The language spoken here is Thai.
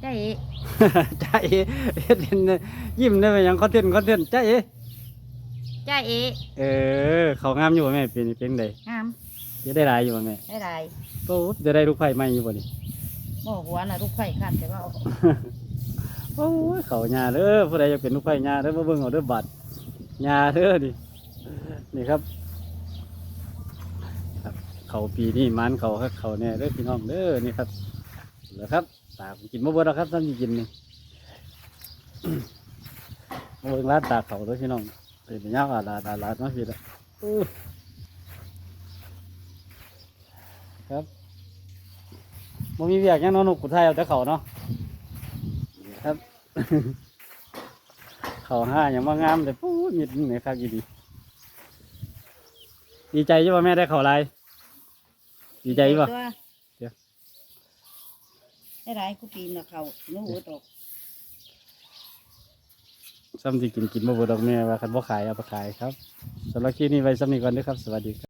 ใจเอ๋จ้าเอเฮ็ดเห็นยิ้มได้ไหมยังคอนเทนต์คอนเทนต์จ้าเอใจเอ๋เออ เขางามอยู่บ่แม่ปีนี้เป็นไดงามจะได้หลายอยู่บ่แม่ได้ไรโอ้จะได้ลูกไผ่ใหม่อยู่บ่นี่บ่หัวน่ะลูกไฟขัดแต่ว่าเอาโอ้ยเขาหญ้าเด้อผู้ใดอยากเป็นลูกไผ่หญ้าเด้อมาเบิ่งเอาเด้อบัตรหญ้าเด้อนี่นี่ครับครับเขาปีนี้มันเขาครับเขาแน่เด้อพี่น้องเด้อนี่ครับ เหลือครับตากกินบ่เบิดแล้วครับท่านกินนี่มาเบิ่งร้านตากเขาด้อพี่น้องเป็นยาวอาลาดาลาดมาพี่ละครับบ่มีเวียกหยังเนาะนกกุไทยเอาแต่เขาเนาะครับ เขาห้าอย่างว่างามแต่ปู้มิดนี่ครับยู่ดีดีใจอยู่ว่าแม่ได้เขาลายดีใจป่ะ ได้ไรกูปีนน่ะเขาหนูหัวตกซ้ำที่กินกินบ่บดดอกแม่ว่าคันบ่ขายเอาไปขายครับสำหรับคลิปนี้ไว้ซ้ำนี้ก่อนเด้อครับ สวัสดีครับ